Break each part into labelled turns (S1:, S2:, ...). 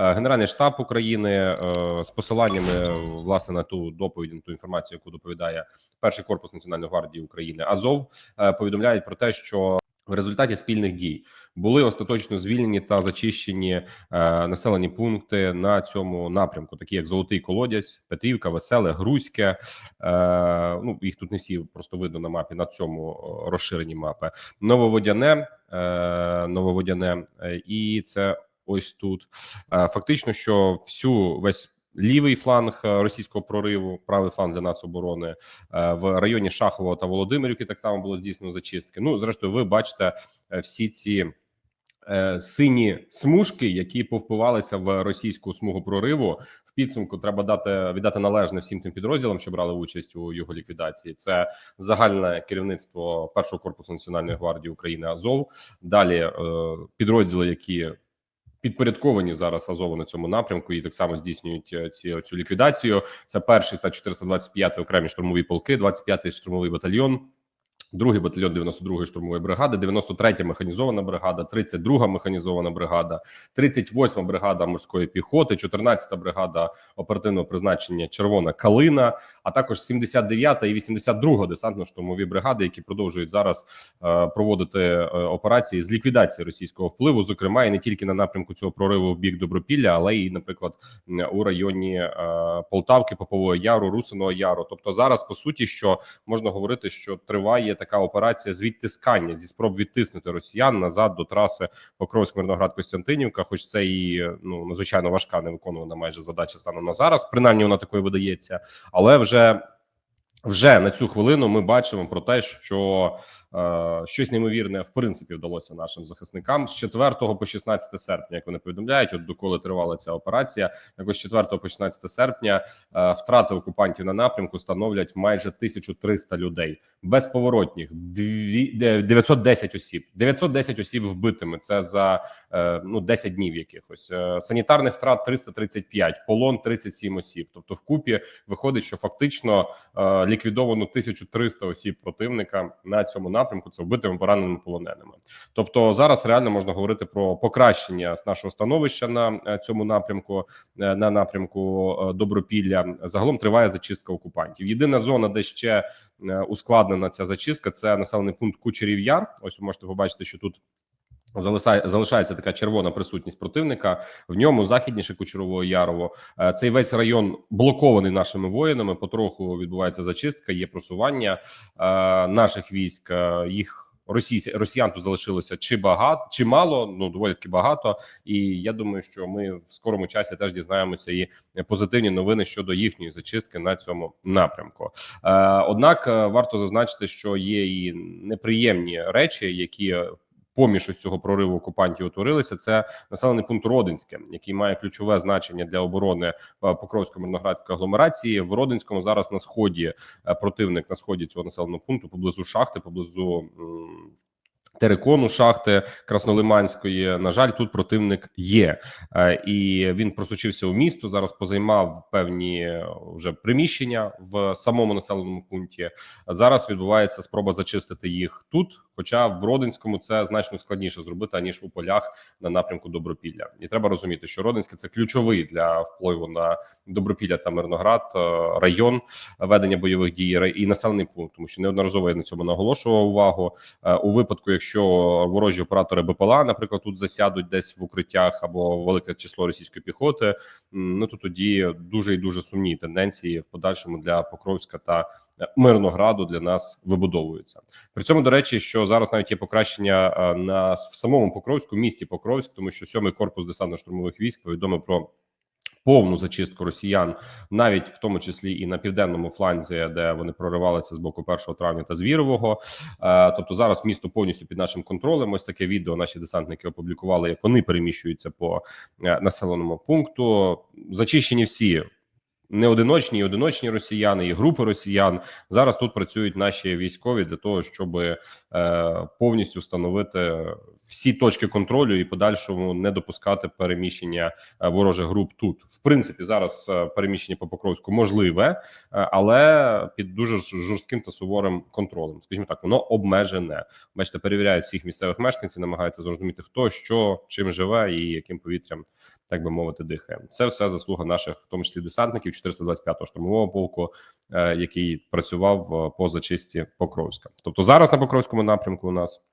S1: Е, Генеральний штаб України е, з посиланнями власне на ту доповідь, на ту інформацію, яку доповідає перший корпус Національної гвардії України Азов, е, повідомляють про те, що в результаті спільних дій були остаточно звільнені та зачищені населені пункти на цьому напрямку, такі як Золотий Колодязь, Петрівка, Веселе, Грузьке. Ну їх тут не всі просто видно на мапі на цьому розширенні мапи. Нововодяне, нововодяне, і це ось тут. Е, Фактично, що всю весь лівий фланг е, російського прориву, правий фланг для нас оборони е, в районі Шахового та Володимирівки так само було здійснено зачистки. Ну, зрештою, ви бачите всі ці. Сині смужки, які повпивалися в російську смугу прориву, в підсумку треба дати віддати належне всім тим підрозділам, що брали участь у його ліквідації. Це загальне керівництво першого корпусу національної гвардії України Азов. Далі підрозділи, які підпорядковані зараз Азову на цьому напрямку, і так само здійснюють е, ці цю ліквідацію. Це перший та 425 окремі штурмові полки, 25-й штурмовий батальйон. Другий батальйон 92-ї штурмової бригади, 93-я механізована бригада, 32-га механізована бригада, 38-ма бригада морської піхоти, 14-та бригада оперативного призначення Червона Калина, а також 79-та і 82-га десантно-штурмові бригади, які продовжують зараз е, проводити е, операції з ліквідації російського впливу, зокрема і не тільки на напрямку цього прориву в бік Добропілля, але й, наприклад, у районі е, Полтавки, Попового Яру, Русиного Яру. Тобто зараз по суті, що можна говорити, що триває така операція з відтискання зі спроб відтиснути росіян назад до траси Покровськ Мирноград Костянтинівка. Хоч це і ну надзвичайно важка, невиконувана майже задача станом на зараз. Принаймні вона такою видається, але вже. Вже на цю хвилину ми бачимо про те, що щось неймовірне в принципі вдалося нашим захисникам з 4 по 16 серпня, як вони повідомляють, от доколи тривала ця операція, якось з 4 по 16 серпня е, втрати окупантів на напрямку становлять майже 1300 людей безповоротніх, дві- де- 910 осіб, 910 осіб вбитими. Це за е, ну 10 днів якихось Е, санітарних втрат 335, полон 37 осіб. Тобто, вкупі виходить, що фактично е, ліквідовано 1300 осіб противника на цьому напрямку. Це вбитими пораненими полоненими. Тобто зараз реально можна говорити про покращення нашого становища на е, цьому напрямку, е, на напрямку е, Добропілля. Загалом триває зачистка окупантів. Єдина зона, де ще ускладнена ця зачистка, це населений пункт Кучерів Яр. Ось ви можете побачити, що тут. Залишає залишається така червона присутність противника в ньому західніше Кучерового Ярово. Е, Цей весь район блокований нашими воїнами. Потроху відбувається зачистка, є просування е, наших військ. Е, Їх російсь, росіян тут залишилося чи багато, чи мало. Ну доволі таки багато. І я думаю, що ми в скорому часі теж дізнаємося і позитивні новини щодо їхньої зачистки на цьому напрямку. Однак варто зазначити, що є і неприємні речі, які поміж ось цього прориву окупантів утворилися. Це населений пункт Родинське, який має ключове значення для оборони е, Покровсько-Мирноградської агломерації. В Родинському зараз на сході е, противник на сході цього населеного пункту поблизу шахти, поблизу. Терекону шахти Краснолиманської, на жаль, тут противник є, Е, і він просочився у місто. Зараз позаймав певні е, вже приміщення в самому населеному пункті. Зараз відбувається спроба зачистити їх тут. Хоча в Родинському це значно складніше зробити аніж у полях на напрямку Добропілля. І треба розуміти, що Родинське це ключовий для впливу на Добропілля та Мирноград е, район ведення бойових дій і населений пункт, тому що неодноразово я на цьому наголошував увагу. У випадку, якщо ворожі оператори БПЛА, наприклад, тут засядуть десь в укриттях або велике число російської піхоти, ну то тоді дуже і дуже сумні тенденції в подальшому для Покровська та е, Мирнограду для нас вибудовуються. При цьому, до речі, що зараз навіть є покращення е, на в самому Покровську місті Покровськ, тому що сьомий корпус десантно-штурмових військ повідомив про. Повну зачистку росіян, навіть в тому числі і на південному фланзі, де вони проривалися з боку 1 травня та Звірового. Е, тобто зараз місто повністю під нашим контролем. Ось таке відео наші десантники опублікували, як вони переміщуються по е, населеному пункту. Зачищені всі. Не одиночні, і одиночні росіяни, і групи росіян зараз тут працюють наші військові для того, щоб е, повністю встановити всі точки контролю і подальшому не допускати переміщення е, ворожих груп тут. В принципі, зараз е, переміщення по Покровську можливе, е, але під дуже жорстким та суворим контролем. Скажімо так, воно обмежене. Бачите, перевіряють всіх місцевих мешканців, намагаються зрозуміти, хто що чим живе і яким повітрям так би мовити, дихає. Це все заслуга наших, в тому числі десантників 425-го штурмового полку, е, який працював е, по зачисті Покровська. Тобто зараз на Покровському напрямку у нас.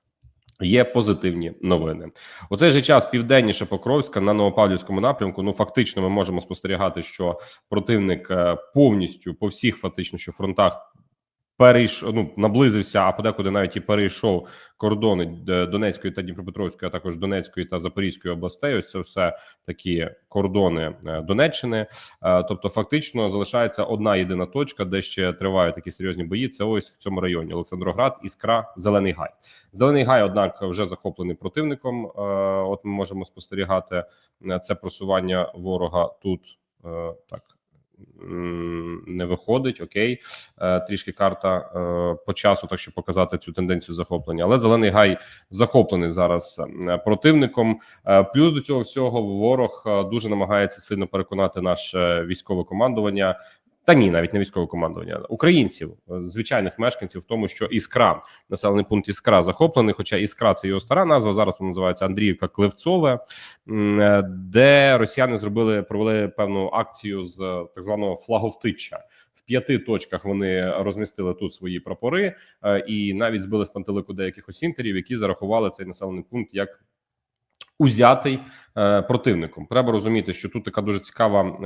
S1: Є позитивні новини у цей же час південніше Покровська на Новопавлівському напрямку. Ну фактично, ми можемо спостерігати, що противник е, повністю по всіх фактично що фронтах перейшов, ну наблизився, а подекуди навіть і перейшов кордони е, Донецької та Дніпропетровської, а також Донецької та Запорізької областей. Ось це все такі кордони е, Донеччини. Е, Тобто, фактично залишається одна єдина точка, де ще тривають такі серйозні бої. Це ось в цьому районі Олександроград, Іскра, Зелений Гай. Зелений Гай, однак, вже захоплений противником. От ми можемо спостерігати це просування ворога тут. Так не виходить. Окей, Е, трішки карта е, по часу, так щоб показати цю тенденцію захоплення. Але зелений гай захоплений зараз противником. Е, Плюс до цього всього ворог дуже намагається сильно переконати наше військове командування. Та ні, навіть не військове командування українців, е, звичайних мешканців, в тому, що іскра населений пункт іскра захоплений. Хоча іскра це його стара назва. Зараз вона називається Андріївка Клевцове, е, де росіяни зробили провели певну акцію з е, так званого флаговтича. П'яти точках вони розмістили тут свої прапори і навіть збили з пантелику деяких осінтерів, які зарахували цей населений пункт як узятий противником. Треба розуміти, що тут така дуже цікава.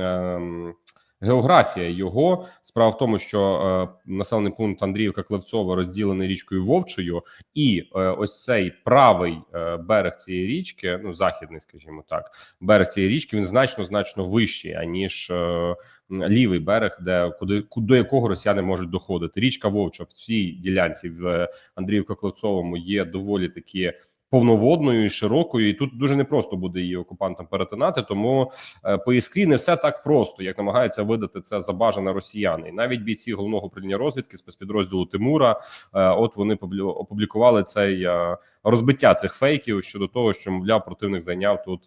S1: Географія його справа в тому, що е, населений пункт Андріївка Клевцова розділений річкою Вовчою, і е, ось цей правий е, берег цієї річки, ну західний, скажімо так, берег цієї річки, він значно значно вищий аніж е, лівий берег, де куди до якого росіяни можуть доходити. Річка Вовча в цій ділянці в Андріївка Клевцовому є доволі такі. Повноводною і широкою, і тут дуже непросто буде її окупантам перетинати. Тому е, по іскрі не все так просто, як намагаються видати це за бажане росіяни. І навіть бійці головного управління розвідки спецпідрозділу Тимура. Е, от вони опублікували цей е, розбиття цих фейків щодо того, що мовляв противник зайняв тут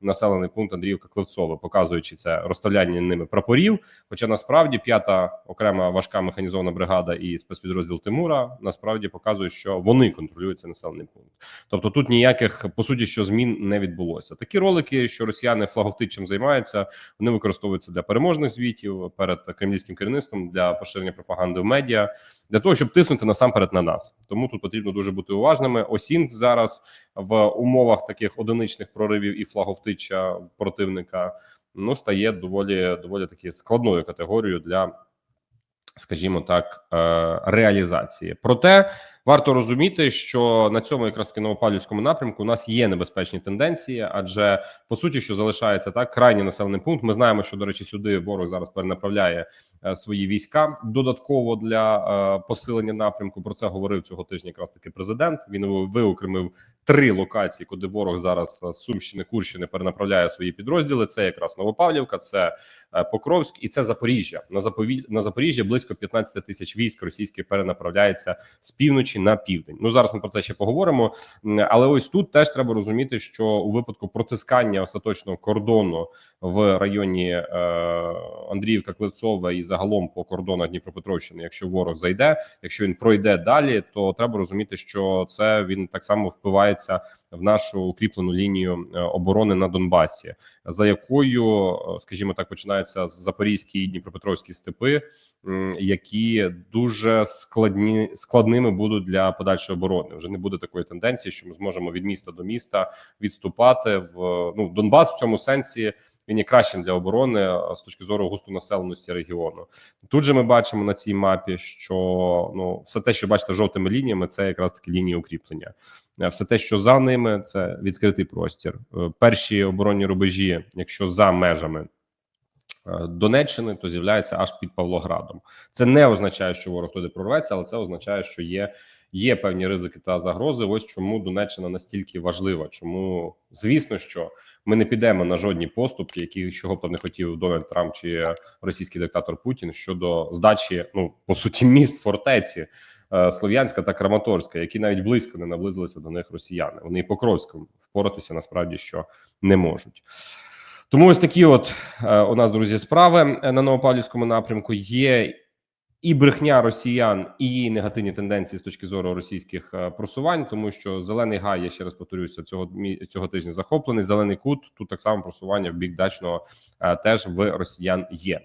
S1: населений пункт Андріївка Клевцова, показуючи це розставляння ними прапорів. Хоча насправді п'ята окрема важка механізована бригада і спецпідрозділ Тимура насправді показують, що вони контролюють цей населений пункт. Тобто тут ніяких по суті що змін не відбулося. Такі ролики, що росіяни флаговтичем займаються, вони використовуються для переможних звітів перед кремлівським керівництвом для поширення пропаганди в медіа для того, щоб тиснути насамперед на нас. Тому тут потрібно дуже бути уважними. Осінт зараз в умовах таких одиничних проривів і флаговтича противника ну стає доволі доволі таки складною категорією для, скажімо так, е, реалізації. Проте варто розуміти, що на цьому якраз таки новопавлівському напрямку у нас є небезпечні тенденції, адже по суті, що залишається так, крайній населений пункт. Ми знаємо, що до речі, сюди ворог зараз перенаправляє е, свої війська додатково для е, посилення напрямку. Про це говорив цього тижня. Якраз таки президент. Він виокремив три локації, куди ворог зараз е, з Сумщини, Курщини перенаправляє свої підрозділи. Це якраз Новопавлівка, це е, Покровськ і це Запоріжжя. На Запові... на Запоріжжя близько 15 тисяч військ російських перенаправляється з півночі на південь. Ну зараз ми про це ще поговоримо. Але ось тут теж треба розуміти, що у випадку протискання остаточного кордону в районі е, Андріївка, Клевцова і загалом по кордонах Дніпропетровщини, якщо ворог зайде, якщо він пройде далі, то треба розуміти, що це він так само впивається в нашу укріплену лінію е, оборони на Донбасі, за якою, е, скажімо так, починаються запорізькі і дніпропетровські степи, які дуже складні складними будуть для подальшої оборони. Вже не буде такої тенденції, що ми зможемо від міста до міста відступати в ну Донбас в цьому сенсі. Він є кращим для оборони з точки зору густонаселеності регіону. Тут же ми бачимо на цій мапі, що ну все те, що бачите жовтими лініями, це якраз таки лінії укріплення. Е, Все те, що за ними, це відкритий простір. Е, Перші оборонні рубежі, якщо за межами е, Донеччини, то з'являється аж під Павлоградом. Це не означає, що ворог туди прорветься, але це означає, що є. Є певні ризики та загрози. Ось чому Донеччина настільки важлива. Чому звісно, що ми не підемо на жодні поступки, які чого б не хотів Дональд Трамп чи російський диктатор Путін щодо здачі, ну по суті, міст фортеці е, Слов'янська та Краматорська, які навіть близько не наблизилися до них росіяни. Вони і Покровськом впоратися насправді що не можуть. Тому ось такі, от е, у нас друзі, справи е, на Новопавлівському напрямку. Є і брехня росіян, і її негативні тенденції з точки зору російських е, просувань, тому що зелений гай, я ще раз повторюся, цього цього тижня захоплений. Зелений кут тут так само просування в бік дачного е, теж в росіян є.